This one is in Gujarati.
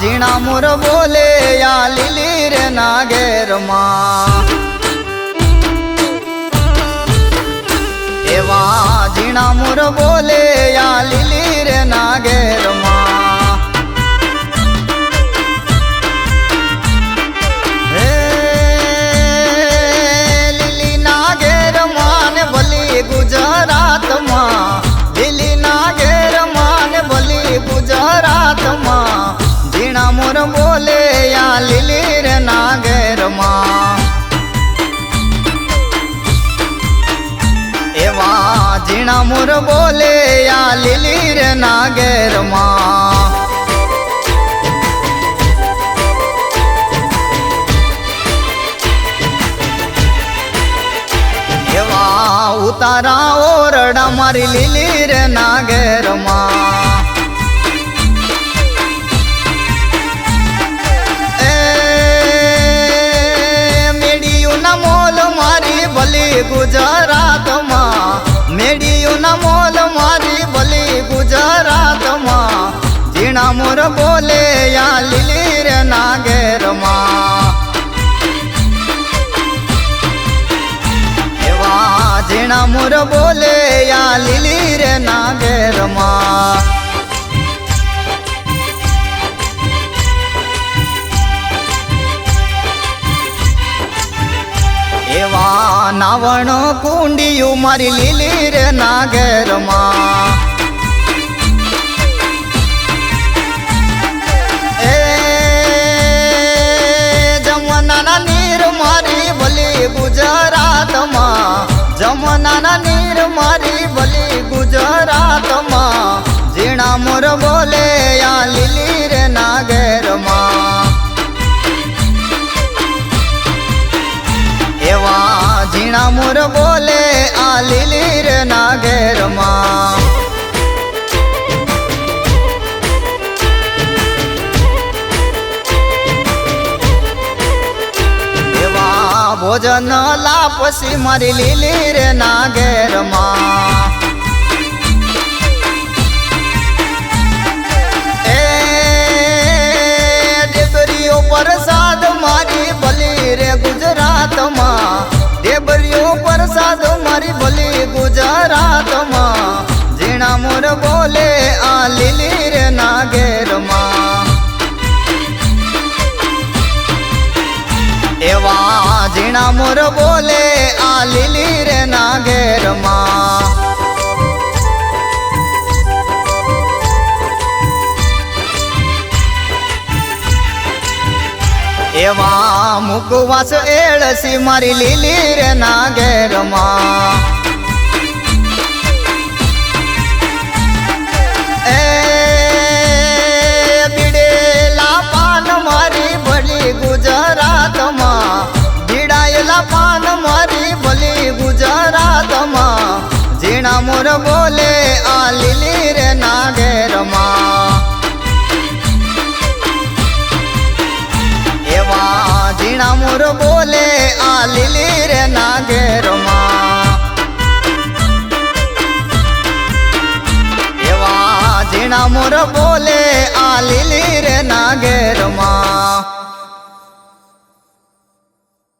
ઝીણા મોર બોલે યા લીલી રે નાગેરમાં. એવા ઝીણા મોર બોલે મોર બોલે આ લીલીર નાગેરમાં એવા ઝીણા મોર બોલે આ લીલીર નાગેરમાં ઉતારા ઓરડા મારી લીલીર નાગેરમાં ગુજરાતમાં. મેડિયુના મોલ મારી ભલી ગુજરાતમાં. ઝીણા મોર બોલે યા લીલી રે નાગેરમાં એવા ઝીણા મોર બોલે યા લીલી રે નાગેરમાં નાવણ કુંડિયું મારી લીલી રે નાગેરમાં. એ જમનાના નીર મારી ભલે ગુજરાતમાં. જમનાના એવા ઝીણા મોર બોલે આ લીલીર ના એવા ભોજન લાપસી મારી લીલી રે નાગેરમાં. ગુજરાતમાં ઝીણા મોર બોલે આ લીલી રે નાગેરમાં. એવા ઝીણા મોર બોલે આ લીલી રે નાગેરમાં. એવા મુકવાસ એળસી મારી લીલી રે નાગેરમાં. મોર બોલે આ લીલી રે નાગેરમાં એવા ઝીણા મોર બોલે આ લીલી રે નાગેરમાં એવા ઝીણા મોર બોલે આ લીલી રે નાગેરમાં